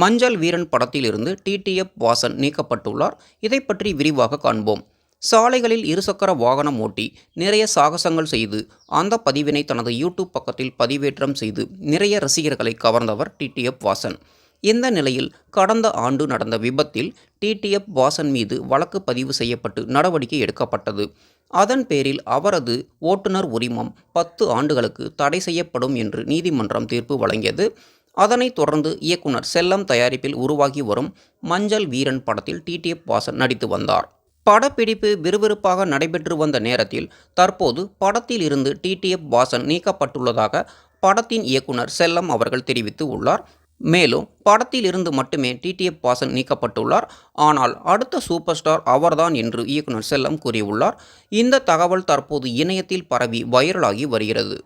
மஞ்சள் வீரன் படத்திலிருந்து டிடிஎஃப் வாசன் நீக்கப்பட்டுள்ளார். இதை பற்றி விரிவாக காண்போம். சாலைகளில் இருசக்கர வாகனம் ஓட்டி நிறைய சாகசங்கள் செய்து அந்த பதிவினை தனது யூடியூப் பக்கத்தில் பதிவேற்றம் செய்து நிறைய ரசிகர்களை கவர்ந்தவர் டிடிஎஃப் வாசன். இந்த நிலையில் கடந்த ஆண்டு நடந்த விபத்தில் டிடிஎஃப் வாசன் மீது வழக்கு பதிவு செய்யப்பட்டு நடவடிக்கை எடுக்கப்பட்டது. அதன் பேரில் அவரது ஓட்டுநர் உரிமம் பத்து ஆண்டுகளுக்கு தடை செய்யப்படும் என்று நீதிமன்றம் தீர்ப்பு வழங்கியது. அதனைத் தொடர்ந்து இயக்குனர் செல்லம் தயாரிப்பில் உருவாகி வரும் மஞ்சள் வீரன் படத்தில் டிடிஎஃப் வாசன் நடித்து வந்தார். படப்பிடிப்பு விறுவிறுப்பாக நடைபெற்று வந்த நேரத்தில் தற்போது படத்தில் இருந்து டிடிஎஃப் வாசன் நீக்கப்பட்டுள்ளதாக படத்தின் இயக்குனர் செல்லம் அவர்கள் தெரிவித்து உள்ளார். மேலும் படத்தில் இருந்து மட்டுமே டிடிஎஃப் வாசன் நீக்கப்பட்டுள்ளார். ஆனால் அடுத்த சூப்பர் ஸ்டார் அவர்தான் என்று இயக்குனர் செல்லம் கூறியுள்ளார். இந்த தகவல் தற்போது இணையத்தில் பரவி வைரலாகி வருகிறது.